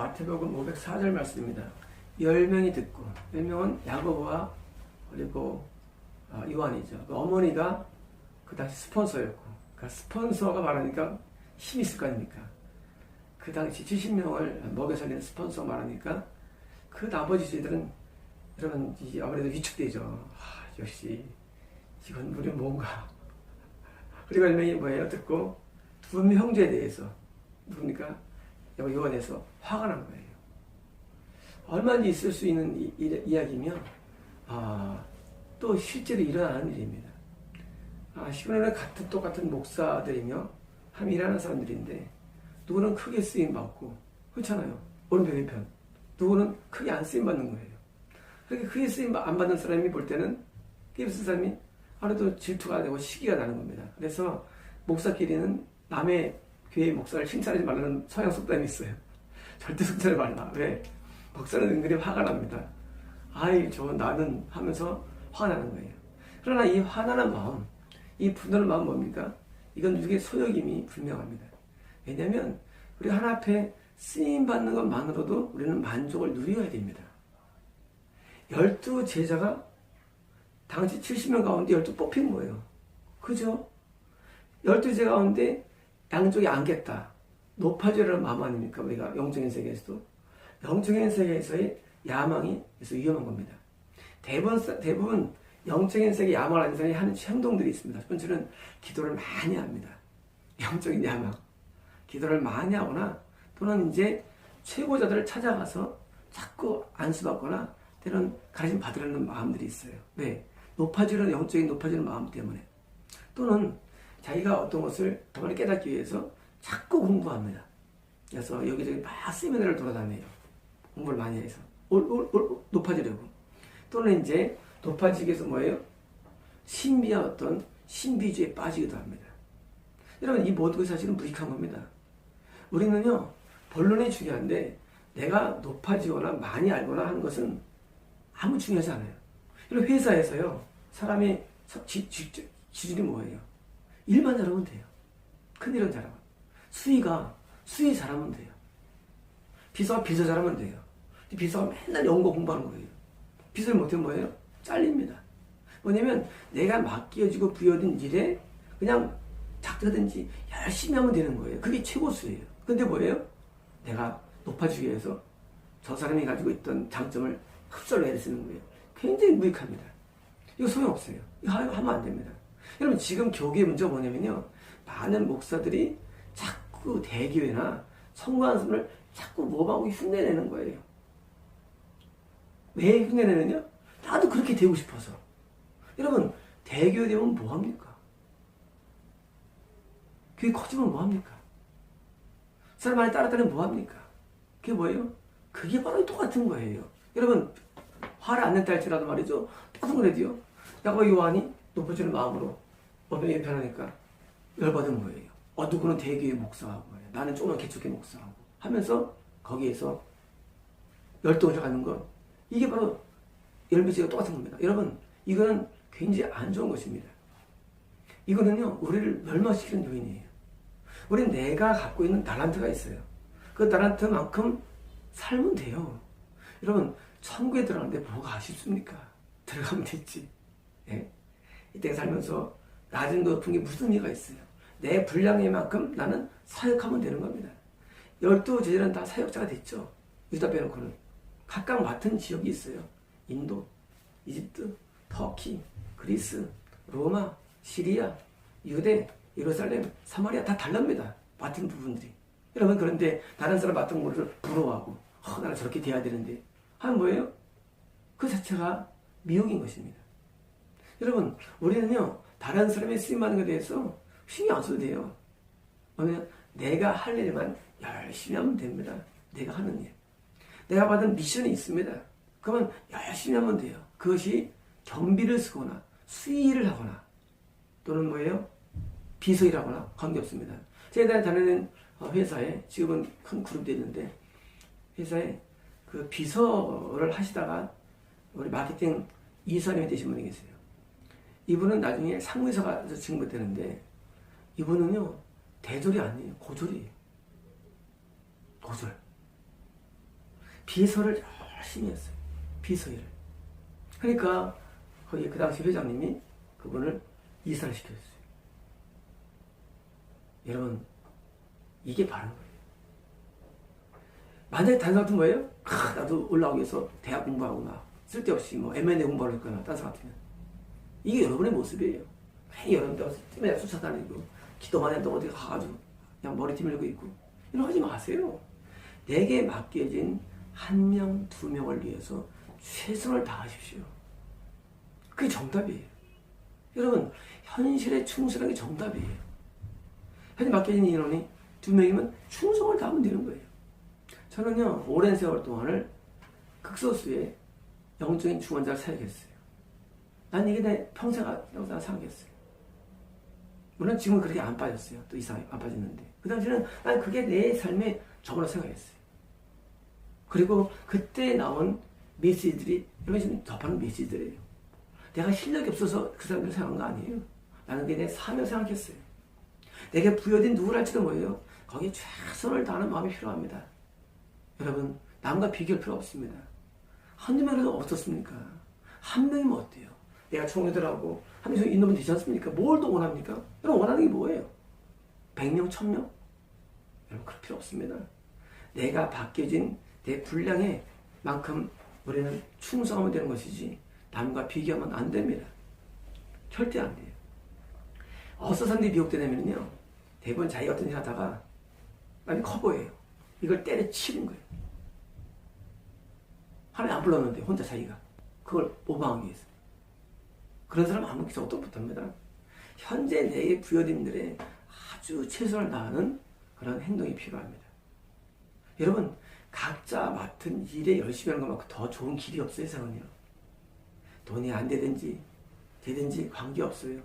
마태복음 504절 말씀입니다. 10명이 듣고 10명은 야고보와 그리고 아, 요한이죠. 그 어머니가 그 당시 스폰서였고 그 스폰서가 말하니까 힘이 있을 거 아닙니까? 그 당시 70명을 먹여 살리는 스폰서 말하니까 그 나머지 저희들은 여러분 아무래도 위축되죠. 아, 역시 이 건물이 뭔가 그리고 1명이 뭐예요? 듣고 두 형제에 대해서 누굽니까? 요한에서 화가 난 거예요. 얼마든지 있을 수 있는 이, 이, 이야기면 아, 또 실제로 일어나는 일입니다. 아, 시간에 같은 똑같은 목사들이며 함 일하는 사람들인데 누구는 크게 쓰임 받고 그렇잖아요. 오른편 왼편 누구는 크게 안 쓰임 받는 거예요. 그렇게 크게 쓰임 안 받는 사람이 볼 때는 끼부쓴 사람이 하루도 질투가 되고 시기가 나는 겁니다. 그래서 목사끼리는 남의 교회 목사를 칭찬하지 말라는 서양 속담이 있어요. 절대 칭찬하지 말라. 왜? 목사는 은근히 화가 납니다. 아이, 저 나는 하면서 화가 나는 거예요. 그러나 이 화나는 마음, 이 분노는 마음 뭡니까? 이건 우리의 소욕임이 분명합니다. 왜냐하면 우리 하나 앞에 쓰임 받는 것만으로도 우리는 만족을 누려야 됩니다. 열두 제자가 당시 70명 가운데 열두 뽑힌 거예요. 그죠? 열두 제자 가운데 양쪽이 안겠다. 높아지려는 마음 아닙니까? 우리가 영적인 세계에서도. 영적인 세계에서의 야망이 그래서 위험한 겁니다. 대부분, 대부분 영적인 세계 야망을 하는 사람이 하는 행동들이 있습니다. 첫 번째는 기도를 많이 합니다. 영적인 야망. 기도를 많이 하거나 또는 이제 최고자들을 찾아가서 자꾸 안수받거나 때로는 가르침 받으려는 마음들이 있어요. 왜? 높아지는 영적인 높아지는 마음 때문에. 또는 자기가 어떤 것을 더 많이 깨닫기 위해서 자꾸 공부합니다. 그래서 여기저기 막 세미나를 돌아다녀요. 공부를 많이 해서. 올, 올, 올, 높아지려고. 또는 이제 높아지기 위해서 뭐예요? 신비한 어떤 신비주의에 빠지기도 합니다. 여러분, 이 모든 것이 사실은 무익한 겁니다. 우리는요, 본론이 중요한데, 내가 높아지거나 많이 알거나 하는 것은 아무 중요하지 않아요. 회사에서요, 사람이 지, 지, 기준이 뭐예요? 일만 잘하면 돼요. 큰일은 잘하면. 수의가 수의 잘하면 돼요. 비서가 비서 잘하면 돼요. 비서가 맨날 연구 공부하는 거예요. 비서를 못하면 뭐예요? 잘립니다. 뭐냐면 내가 맡겨지고 부여된 일에 그냥 작다든지 열심히 하면 되는 거예요. 그게 최고 수예요. 근데 뭐예요? 내가 높아지기 위해서 저 사람이 가지고 있던 장점을 흡수를 해야 쓰는 거예요. 굉장히 무익합니다. 이거 소용없어요. 이거 하면 안 됩니다. 여러분 지금 교계의 문제가 뭐냐면요. 많은 목사들이 자꾸 대교회나 성관습을 자꾸 모방하고 흉내내는 거예요. 왜 흉내내느냐? 나도 그렇게 되고 싶어서. 여러분 대교회 되면 뭐합니까? 그게 커지면 뭐합니까? 사람 많이 따랐다면 뭐합니까? 그게 뭐예요? 그게 바로 똑같은 거예요. 여러분 화를 안 냈다 할지라도 말이죠. 똑같은 거래도요. 야고 요한이 높아지는 마음으로 어머니 편하니까 열받은 거예요. 어, 누구는 대교회 목사하고 나는 조그만 개척교 목사하고 하면서 거기에서 열동을 가는 건 이게 바로 열매지가 똑같은 겁니다. 여러분 이거는 굉장히 안 좋은 것입니다. 이거는요 우리를 멸망시키는 요인이에요. 우리는 내가 갖고 있는 달란트가 있어요. 그 달란트만큼 살면 돼요. 여러분 천국에 들어가는데 뭐가 아쉽습니까? 들어가면 됐지. 예? 이때 살면서 낮은 높은 게 무슨 의미가 있어요? 내 분량의 만큼 나는 사역하면 되는 겁니다. 열두 제자는 다 사역자가 됐죠. 유다 빼놓고는. 각각 맡은 지역이 있어요. 인도, 이집트, 터키, 그리스, 로마, 시리아, 유대, 예루살렘, 사마리아 다 달랍니다. 맡은 부분들이. 여러분 그런데 다른 사람 맡은 거를 부러워하고 어, 나는 저렇게 돼야 되는데 하는 뭐예요? 그 자체가 미혹인 것입니다. 여러분 우리는요 다른 사람의 쓰임받는 것에 대해서 신경 안 써도 돼요. 왜냐면 내가 할 일만 열심히 하면 됩니다. 내가 하는 일. 내가 받은 미션이 있습니다. 그러면 열심히 하면 돼요. 그것이 경비를 쓰거나 수의를 하거나 또는 뭐예요? 비서일하거나 관계없습니다. 제가 다니는 회사에 지금은 큰 그룹이 있는데 회사에 그 비서를 하시다가 우리 마케팅 이사님이 되신 분이 계세요. 이분은 나중에 상무이사가 증거되는데 이분은요 대졸이 아니에요 고졸이에요 고졸 비서를 열심히 했어요. 비서 일을. 그러니까 거기 그 당시 회장님이 그분을 이사를 시켰어요. 여러분 이게 바른 거예요. 만약에 다른 사람 거예요? 아, 나도 올라오기 위해서 대학 공부하고 막 쓸데없이 뭐 M&A 공부를 했거나 다른 사람 같으면 이게 여러분의 모습이에요. 괜히 여러분들 와서 찜에 쫓아다니고 기도만 했던 어디 가가지고 그냥 머리 뒤밀고 있고 이런 거 하지 마세요. 내게 맡겨진 한 명, 두 명을 위해서 최선을 다하십시오. 그게 정답이에요. 여러분, 현실에 충실한 게 정답이에요. 현재 맡겨진 인원이 두 명이면 충성을 다하면 되는 거예요. 저는요, 오랜 세월 동안을 극소수의 영적인 중원자를 사역했어요. 난 이게 내 평생 하라고 생각했어요. 물론 지금은 그렇게 안 빠졌어요. 또 이상 안 빠졌는데. 그 당시에는 난 그게 내 삶의 적으로 생각했어요. 그리고 그때 나온 메시지들이 여러분 지금 접하는 메시지들이에요. 내가 실력이 없어서 그 사람들 생각한 거 아니에요. 나는 그게 내 사명 생각했어요. 내게 부여된 누구랄지도 뭐예요. 거기에 최선을 다하는 마음이 필요합니다. 여러분 남과 비교할 필요 없습니다. 한두 명이라도 어떻습니까? 한 명이면 어때요? 내가 총회들하고 한 명씩 인도면 되지 않습니까? 뭘 더 원합니까? 여러분 원하는 게 뭐예요? 100명, 1000명? 여러분 그럴 필요 없습니다. 내가 바뀌어진 내 분량에 만큼 우리는 충성하면 되는 것이지 남과 비교하면 안 됩니다. 절대 안 돼요. 어서 상대 미혹되냐면요 대부분 자기가 어떤 일 하다가 남이 커 보여요. 이걸 때려치는 거예요. 하나님 안 불렀는데 혼자 자기가 그걸 모방하기 위해서. 그런 사람 아무 기사도 못합니다. 현재 내게 부여된 일에 아주 최선을 다하는 그런 행동이 필요합니다. 여러분 각자 맡은 일에 열심히 하는 것만큼 더 좋은 길이 없어요 세상은요. 돈이 안 되든지 되든지 관계 없어요.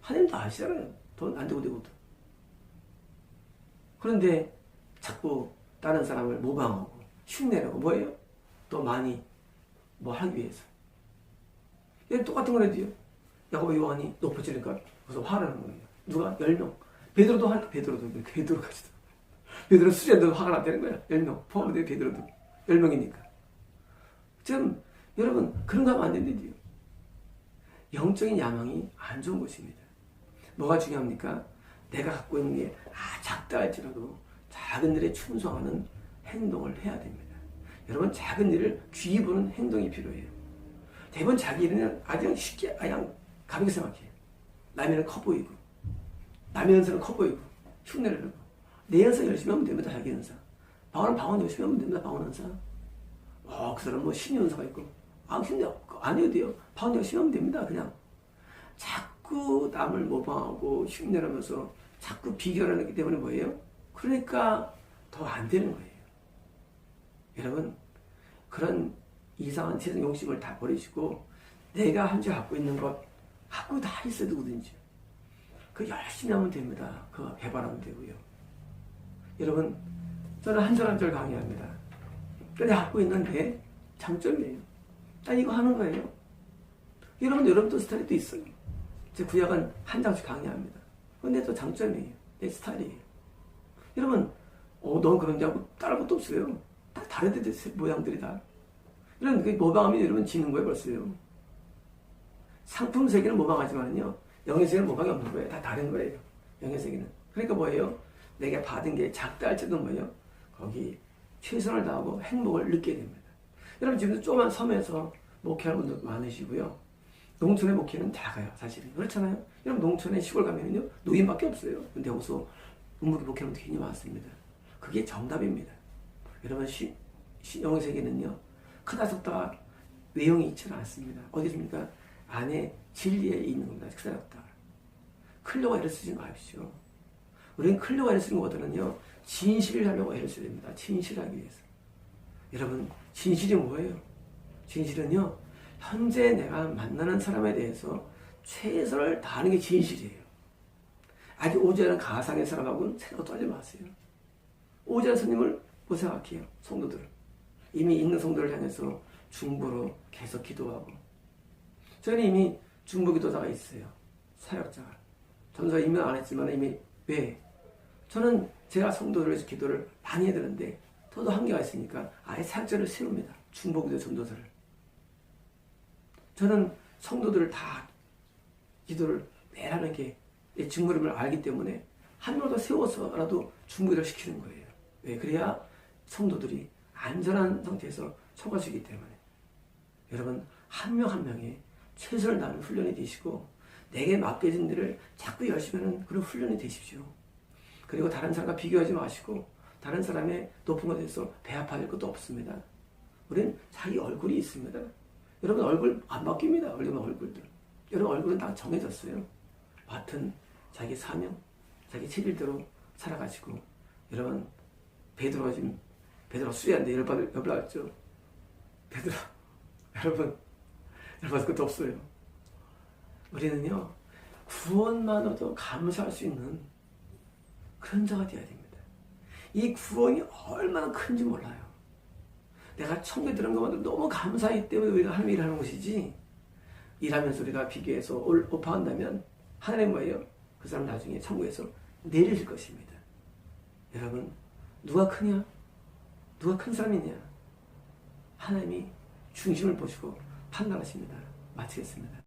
하나님도 아시잖아요. 돈 안 되고 되고도. 그런데 자꾸 다른 사람을 모방하고 흉내내고 뭐예요? 또 많이 뭐 하기 위해서. 얘 똑같은 거래도요. 야고보 요한이 높아지니까 그래서 화나는 거예요. 누가? 10명. 베드로도 할 베드로도 베드로까지도. 베드로 수제도 화가 났다는 거야. 10명. 포함된 베드로도. 10명이니까. 지금 여러분 그런 거 하면 안 된대요. 영적인 야망이 안 좋은 것입니다. 뭐가 중요합니까? 내가 갖고 있는 게 아, 작다 할지라도 작은 일에 충성하는 행동을 해야 됩니다. 여러분 작은 일을 귀히 보는 행동이 필요해요. 대부분 자기 일은 아주 쉽게 그냥 가볍게 생각해요. 남의 일은 커 보이고 남의 연설은 커 보이고 흉내를 내고 내 연설 열심히 하면 됩니다. 자기 연설. 방언은 방언 열심히 하면 됩니다. 방언 연설. 어, 그 사람 뭐 신의 연설가 있고 아 흉내 안 해도 돼요. 방언 열심히 하면 됩니다. 그냥 자꾸 남을 모방하고 흉내내면서 자꾸 비교를 하기 때문에 뭐예요? 그러니까 더 안 되는 거예요. 여러분 그런 이상한 세상 욕심을 다 버리시고 내가 현재 갖고 있는 것 갖고 다 있어 누구든지 그 열심히 하면 됩니다. 그거 개발하면 되고요. 여러분 저는 한 절 한 절 강의합니다. 근데 갖고 있는 내 장점이에요. 난 이거 하는 거예요. 여러분 여러분도 스타일이 또 있어요. 제 구약은 한 장씩 강의합니다. 근데 또 장점이에요. 내 스타일이에요. 여러분 어, 넌 그런지 하고 따를 것도 없어요. 다 다른 데 모양들이 다. 이런 그 모방하면 여러분 지는 거예요 벌써요. 상품 세계는 모방하지만요. 영의 세계는 모방이 없는 거예요. 다 다른 거예요. 영의 세계는. 그러니까 뭐예요? 내가 받은 게 작다 할지도 뭐예요? 거기 최선을 다하고 행복을 느끼게 됩니다. 여러분 지금 조그만 섬에서 목회하는 분들 많으시고요. 농촌의 목회는 작아요, 사실은. 그렇잖아요? 여러분 농촌에 시골 가면요. 노인밖에 없어요. 근데 여기서 음무기 목회하는 굉장히 많습니다. 그게 정답입니다. 여러분 시, 시, 영의 세계는요. 크다 작다 외형이 있지는 않습니다. 어디 있습니까? 안에 진리에 있는 겁니다. 작다. 클려고 애를 쓰지 마십시오. 우리는 클려고 애를 쓰는 것보다는요. 진실을 하려고 애를 써야 됩니다. 진실하기 위해서. 여러분 진실이 뭐예요? 진실은요. 현재 내가 만나는 사람에 대해서 최선을 다하는 게 진실이에요. 아직 오지 않은 가상의 사람하고는 생각도 하지 마세요. 오지 않은 스님을 뭐 생각해요? 성도들을. 이미 있는 성도를 향해서 중보로 계속 기도하고. 저는 이미 중보 기도자가 있어요. 사역자가. 전서 이면 안 했지만 이미 왜? 저는 제가 성도를 위해서 기도를 많이 해드는데 저도 한계가 있으니까 아예 사역자를 세웁니다. 중보기도 전도사를. 저는 성도들을 다 기도를 매일 하는 게 중보림을 알기 때문에 한 명도 세워서라도 중보기를 시키는 거예요. 왜? 그래야 성도들이 안전한 상태에서 서가시기 때문에. 여러분, 한 명한 명이 최선을 다하는 훈련이 되시고, 내게 맡겨진 일을 자꾸 열심히 하는 그런 훈련이 되십시오. 그리고 다른 사람과 비교하지 마시고, 다른 사람의 높은 것에 대해서 배합할 것도 없습니다. 우리는 자기 얼굴이 있습니다. 여러분 얼굴 안 바뀝니다. 여러분 얼굴들. 여러분 얼굴은 다 정해졌어요. 맡은 자기 사명, 자기 체질대로 살아가시고 여러분 베드로가 지금 베드로가 수리한데 열받을 열받았죠. 베드로 여러분 열받을 것도 없어요. 우리는요 구원만으로도 감사할 수 있는 그런 자가 되어야 됩니다. 이 구원이 얼마나 큰지 몰라요. 내가 천국에 들은 것만으로 너무 감사하기 때문에 우리가 하나님 일하는 것이지 일하면서 우리가 비교해서 올- 오파한다면 하나님 뭐예요? 그 사람 나중에 천국에서 내리실 것입니다. 여러분 누가 크냐? 누가 큰 사람이냐? 하나님이 중심을 보시고 판단하십니다. 마치겠습니다.